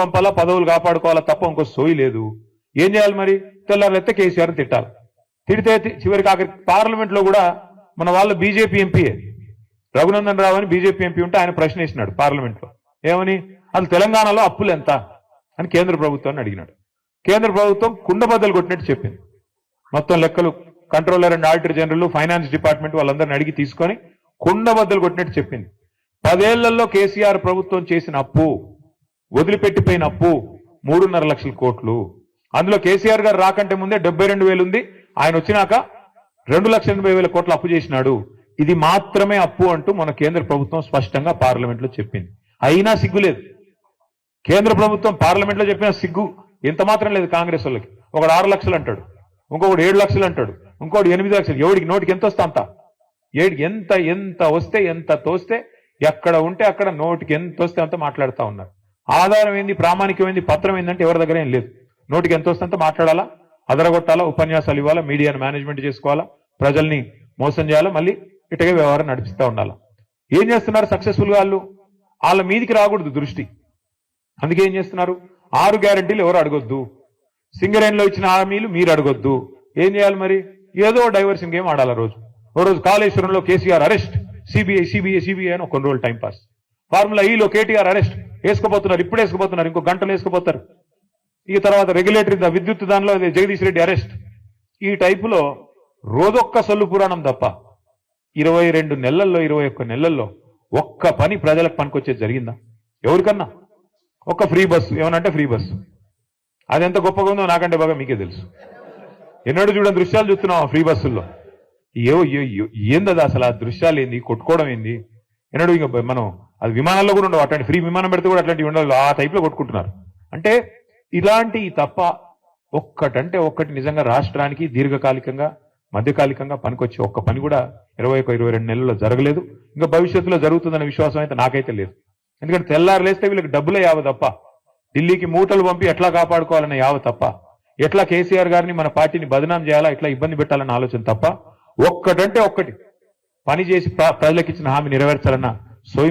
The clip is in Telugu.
పంపాలా పదవులు కాపాడుకోవాలా తప్ప ఇంకో సోయి లేదు. ఏం చేయాలి మరి? తెల్లారైతే కేసీఆర్ తిట్టాలి. తిడితే చివరికి ఆఖరి పార్లమెంట్లో కూడా మన వాళ్ళ బీజేపీ ఎంపీయే. రఘునందన్ రావు అని బీజేపీ ఎంపీ ఉంటే ఆయన ప్రశ్న వేసినాడు పార్లమెంట్లో ఏమని? అసలు తెలంగాణలో అప్పులు ఎంత? అని కేంద్ర ప్రభుత్వాన్ని అడిగినాడు. కేంద్ర ప్రభుత్వం కుండబద్దలు కొట్టినట్టు చెప్పింది. మొత్తం లెక్కలు controller and auditor general finance department వాళ్ళందరిని అడిగి తీసుకొని కుండబద్దలు కొట్టినట్టు చెప్పింది. పదేళ్ళలో కేసీఆర్ ప్రభుత్వం చేసిన అప్పు వదిలిపెట్టిపోయిన అప్పు మూడున్నర లక్షల కోట్లు. అందులో కేసీఆర్ గారు రాకంటే ముందే డెబ్బై రెండు వేలు ఉంది. ఆయన వచ్చినాక రెండు లక్షల ఎనభై వేల కోట్లు అప్పు చేసినాడు. ఇది మాత్రమే అప్పు అంటూ మన కేంద్ర ప్రభుత్వం స్పష్టంగా పార్లమెంట్లో చెప్పింది. అయినా సిగ్గులేదు కేంద్ర ప్రభుత్వం పార్లమెంట్లో చెప్పిన సిగ్గు ఎంత మాత్రం లేదు కాంగ్రెస్ వాళ్ళకి. ఒకడు ఆరు లక్షలు అంటాడు. ఇంకొకడు ఏడు లక్షలు అంటాడు. ఇంకోటి ఎనిమిది లక్షలు. ఎవడికి నోటికి ఎంత వస్తే అంత? ఏడికి ఎంత ఎంత వస్తే ఎంత తోస్తే ఎక్కడ ఉంటే అక్కడ నోటికి ఎంత వస్తే అంత మాట్లాడుతూ ఉన్నారు. ఆధారం ఏంది ప్రామాణికమైంది పత్రం ఏంటంటే ఎవరి దగ్గర ఏం లేదు. నోటికి ఎంత వస్తే మాట్లాడాలా? అదరగొట్టాలా? ఉపన్యాసాలు ఇవ్వాలా? మీడియాను మేనేజ్మెంట్ చేసుకోవాలా? ప్రజల్ని మోసం చేయాలా? మళ్ళీ ఇటగే వ్యవహారం నడిపిస్తూ ఉండాలా? ఏం చేస్తున్నారు సక్సెస్ఫుల్ వాళ్ళు? వాళ్ళ మీదికి రాకూడదు దృష్టి. అందుకే ఏం చేస్తున్నారు? ఆరు గ్యారంటీలు ఎవరు అడగొద్దు. సింగరేన్లో ఇచ్చిన హామీలు మీరు అడగొద్దు. ఏం చేయాలి మరి? ఏదో డైవర్షన్ గేమ్ ఆడాలి రోజు? ఓ రోజు కాళేశ్వరంలో KCR arrest. CBI CBI CBI అని ఒక కొన్ని రోజులు టైం పాస్. ఫార్ములా e ఈలో కేటీఆర్ అరెస్ట్ వేసుకోబోతున్నారు ఇప్పుడు వేసుకోబోతున్నారు ఇంకో గంటలు వేసుకోబోతారు. ఇక తర్వాత రెగ్యులేటరీ విద్యుత్ దానిలో జగదీష్ రెడ్డి అరెస్ట్. ఈ టైపులో రోజొక్క సొల్లు పురాణం తప్ప ఇరవై రెండు నెలల్లో ఇరవై ఒక్క నెలల్లో ఒక్క పని ప్రజలకు పనికొచ్చేది జరిగిందా? ఎవరికన్నా? ఒక్క ఫ్రీ బస్సు ఏమనంటే ఫ్రీ బస్సు అది ఎంత గొప్పగా ఉందో నాకంటే బాగా మీకే తెలుసు. ఎన్నడూ చూడని దృశ్యాలు చూస్తున్నాం ఆ ఫ్రీ బస్సుల్లో. ఏ ఏందది అసలు ఆ దృశ్యాలు ఏంది కొట్టుకోవడం ఏంది? ఎన్నడూ ఇంకా మనం అది విమానాల్లో కూడా ఉండవు. అట్లాంటి ఫ్రీ విమానం పెడితే కూడా అట్లాంటివి ఉండాలి ఆ టైప్లో లో కొట్టుకుంటున్నారు. అంటే ఇలాంటి తప్ప ఒక్కటంటే ఒక్కటి నిజంగా రాష్ట్రానికి దీర్ఘకాలికంగా మధ్యకాలికంగా పనికొచ్చే ఒక్క పని కూడా ఇరవై ఒక ఇరవై రెండు నెలల్లో జరగలేదు. ఇంకా భవిష్యత్తులో జరుగుతుందనే విశ్వాసం అయితే నాకైతే లేదు. ఎందుకంటే తెల్లారు లేస్తే వీళ్ళకి డబ్బులే యావ తప్ప. ఢిల్లీకి మూటలు పంపి ఎట్లా కాపాడుకోవాలనే యావ తప్ప. ఎట్లా కేసీఆర్ గారిని మన పార్టీని బదనాం చేయాలా ఎట్లా ఇబ్బంది పెట్టాలన్న ఆలోచన తప్ప ఒక్కటంటే ఒక్కటి. పని చేసి ప్రజలకు ఇచ్చిన హామీ నెరవేర్చాలన్న సోయి